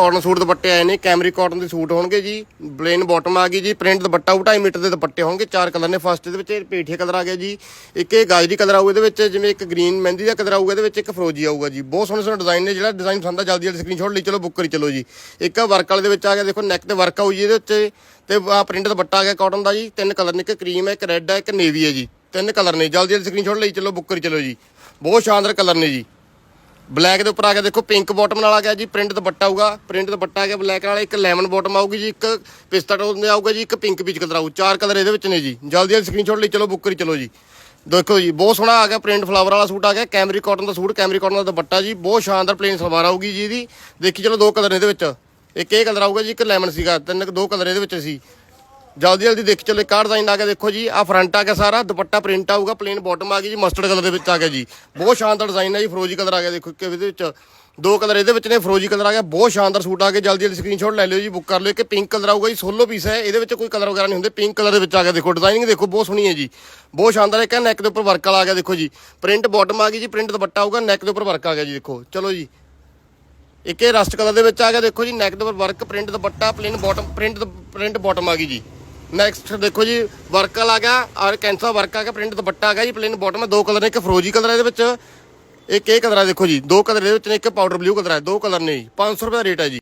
Cotton suit ਦੁਪੱਟੇ ਆਏ ਨੇ ਕੈਮਰੀ ਕਾਟਨ ਦੇ ਸੂਟ ਹੋਣਗੇ ਜੀ ਪਲੇਨ ਬਾਟਮ ਆ ਗਈ ਜੀ ਪ੍ਰਿੰਟ ਦੁਪੱਟਾ 2.5 ਮੀਟਰ ਦੇ ਦੁਪੱਟੇ ਹੋਣਗੇ, ਚਾਰ ਕਲਰ ਨੇ ਫਸਟ ਦੇ ਵਿੱਚ, ਇਹ ਪੇਠੇ ਕਲਰ ਆ ਗਿਆ ਜੀ, ਇੱਕ ਇਹ ਗਾਜਰੀ ਕਲਰ ਆਊਗਾ ਇਹਦੇ ਵਿੱਚ, ਜਿਵੇਂ ਇੱਕ ਗ੍ਰੀਨ ਮਹਿੰਦੀ ਦਾ ਕਲਰ ਆਊਗਾ, ਇਹਦੇ ਵਿੱਚ ਇੱਕ ਫਰੋਜੀ ਆਊਗਾ ਜੀ, ਬਹੁਤ ਸੋਹਣੇ ਸੋਹਣੇ ਡਿਜ਼ਾਈਨ ਨੇ, ਜਿਹੜਾ ਡਿਜ਼ਾਈਨ ਪਸੰਦ ਆ, ਜਲਦੀ ਜਲਦੀ ਸਕਰੀਨਸ਼ਾਟ ਲਈ, ਚਲੋ ਬੁੱਕ ਕਰੀ ਚਲੋ ਜੀ, ਇੱਕ ਵਰਕ ਵਾਲੇ ਦੇ ਵਿੱਚ ਆ ਗਿਆ, ਦੇਖੋ ਨੈਕ ਤੇ ਵਰਕ ਆਊ ਜੀ ਇਹਦੇ ਉੱਤੇ ਤੇ ਆ ਪ੍ਰਿੰਟ ਦੁਪੱਟਾ ਆ ਗਿਆ ਕਾਟਨ ਦਾ ਜੀ, ਤਿੰਨ ਕਲਰ ਨੇ, ਇੱਕ ਕਰੀਮ ਹੈ, ਇੱਕ ਰੈੱਡ ਹੈ, ਇੱਕ ਨੇਵੀ ਹੈ ਜੀ, ਤਿੰਨ ਕਲਰ ਨੇ, ਜਲਦੀ ਜਲਦੀ ਸਕਰੀਨਸ਼ਾਟ ਲਈ, ਚਲੋ ਬੁੱਕ ਕਰੀ ਚਲੋ ਜੀ, ਬਹੁਤ ਸ਼ਾਨਦਾਰ ਕਲਰ ਨੇ ਜੀ। ਬਲੈਕ ਦੇ ਉੱਪਰ ਆ ਗਿਆ ਦੇਖੋ ਪਿੰਕ ਬਾਟਮ ਨਾਲ ਆ ਗਿਆ ਜੀ ਪ੍ਰਿੰਟ ਦੁਪੱਟਾ ਆਊਗਾ ਪ੍ਰਿੰਟ ਦੁਪੱਟਾ ਆ ਗਿਆ, ਬਲੈਕ ਨਾਲ ਇੱਕ ਲੈਮਨ ਬਾਟਮ ਆਊਗੀ ਜੀ, ਇੱਕ ਪਿਸਤਾ ਟੋਨ ਦੇ ਆਊਗਾ ਜੀ, ਇੱਕ ਪਿੰਕ ਪੀਚ ਕਲਰ ਆਊ, ਚਾਰ ਕਲਰ ਇਹਦੇ ਵਿੱਚ ਨੇ ਜੀ। ਜਲਦੀ ਜਲਦੀ ਸਕਰੀਨਸ਼ਾਟ ਲਈ ਚਲੋ ਬੁੱਕ ਕਰੀ ਚਲੋ ਜੀ। ਦੇਖੋ ਜੀ, ਬਹੁਤ ਸੋਹਣਾ ਆ ਗਿਆ ਪ੍ਰਿੰਟ ਫਲਾਵਰ ਵਾਲਾ ਸੂਟ ਆ ਗਿਆ ਕੈਮਰੀ ਕਾਟਨ ਦਾ ਸੂਟ ਕੈਮਰੀ ਕਾਟਨ ਦਾ ਦੁਪੱਟਾ ਜੀ, ਬਹੁਤ ਸ਼ਾਨਦਾਰ ਪਲੇਨ ਸਲਵਾਰ ਆਊਗੀ ਜੀ ਇਹਦੀ। ਦੇਖੀ ਚਲੋ ਦੋ ਕਲਰ ਇਹਦੇ ਵਿੱਚ। ਇੱਕ ਇਹ ਕਲਰ ਆਊਗਾ ਜੀ, ਇੱਕ ਲੈਮਨ ਸੀਗਾ, ਤਿੰਨ, ਦੋ ਕਲਰ ਇਹਦੇ ਵਿੱਚ ਸੀ। ਜਲਦੀ ਜਲਦੀ ਦੇਖ ਚਲੋ, ਇੱਕ ਆਹ ਡਿਜ਼ਾਈਨ ਆ ਗਿਆ ਦੇਖੋ ਜੀ ਆ ਫਰੰਟ ਆ ਗਿਆ ਸਾਰਾ, ਦੁਪੱਟਾ ਪ੍ਰਿੰਟ ਆਊਗਾ ਪਲੇਨ ਬਾਟਮ ਆ ਗਈ ਜੀ ਮਸਟਰਡ ਕਲਰ ਦੇ ਵਿੱਚ ਆ ਗਿਆ ਜੀ। ਬਹੁਤ ਸ਼ਾਨਦਾਰ ਡਿਜ਼ਾਈਨ ਹੈ ਜੀ, ਫਰੋਜੀ ਕਲਰ ਆ ਗਿਆ, ਦੇਖੋ ਕਿ ਇਹਦੇ ਵਿੱਚ, ਦੋ ਕਲਰ ਇਹਦੇ ਵਿੱਚ ਨੇ, ਫਰੋਜੀ ਕਲਰ ਆ ਗਿਆ, ਬਹੁਤ ਸ਼ਾਨਦਾਰ ਸੂਟ ਆ ਗਿਆ ਜਲਦੀ ਜਲਦੀ ਸਕਰੀਨਸ਼ਾਟ ਲੈ ਲਿਓ ਜੀ ਬੁੱਕ ਕਰ ਲਿਓ ਕਿ ਪਿੰਕ ਕਲਰ ਆਊਗਾ ਜੀ ਸੋਲੋ ਪੀਸ ਹੈ, ਇਹਦੇ ਵਿੱਚ ਕੋਈ ਕਲਰ ਵਗੈਰਾ ਨਹੀਂ ਹੁੰਦੇ ਪਿੰਕ ਕਲਰ ਦੇ ਵਿੱਚ ਆ ਗਿਆ, ਦੇਖੋ ਡਿਜ਼ਾਈਨਿੰਗ ਦੇਖੋ, ਬਹੁਤ ਸੋਹਣੀ ਹੈ ਜੀ। ਬਹੁਤ ਸ਼ਾਨਦਾਰ ਇੱਕ ਨੈਕ ਦੇ ਉੱਪਰ ਵਰਕ ਵਾਲਾ ਆ ਗਿਆ, ਦੇਖੋ ਜੀ। ਪ੍ਰਿੰਟ ਬਾਟਮ ਆ ਗਈ ਜੀ ਪ੍ਰਿੰਟ ਦੁਪੱਟਾ ਆਊਗਾ ਨੈਕ ਦੇ ਉੱਪਰ ਵਰਕ ਆ ਗਿਆ ਜੀ, ਦੇਖੋ, ਚਲੋ ਜੀ। ਇੱਕ ਇਹ ਰਸਟ ਕਲਰ ਦੇ ਵਿੱਚ ਆ ਗਿਆ, ਦੇਖੋ ਜੀ ਨੈਕ ਦੇ ਉੱਪਰ work print dupatta plain bottom print print bottom ਆ ਗਈ ਜੀ। ਨੈਕਸਟ ਦੇਖੋ ਜੀ ਵਰਕ ਵਾਲਾ ਆ ਗਿਆ ਔਰ ਕੈਂਸਾ ਵਰਕ ਆ ਗਿਆ ਪ੍ਰਿੰਟ ਦੁਪੱਟਾ ਆ ਗਿਆ ਜੀ ਪਲੇਨ ਬਾਟਮ ਹੈ, ਦੋ ਕਲਰ ਨੇ, ਇੱਕ ਫਰੋਜੀ ਕਲਰ ਹੈ ਇਹਦੇ ਵਿੱਚ, ਇੱਕ ਇਹ ਕਲਰ ਆ ਦੇਖੋ ਜੀ, ਦੋ ਕਲਰ ਇਹਦੇ ਵਿੱਚ ਨੇ, ਇੱਕ ਪਾਊਡਰ ਬਲੂ ਕਲਰ ਹੈ, ਦੋ ਕਲਰ ਨੇ ਜੀ 500 ਰੁਪਏ ਦਾ ਰੇਟ ਹੈ ਜੀ।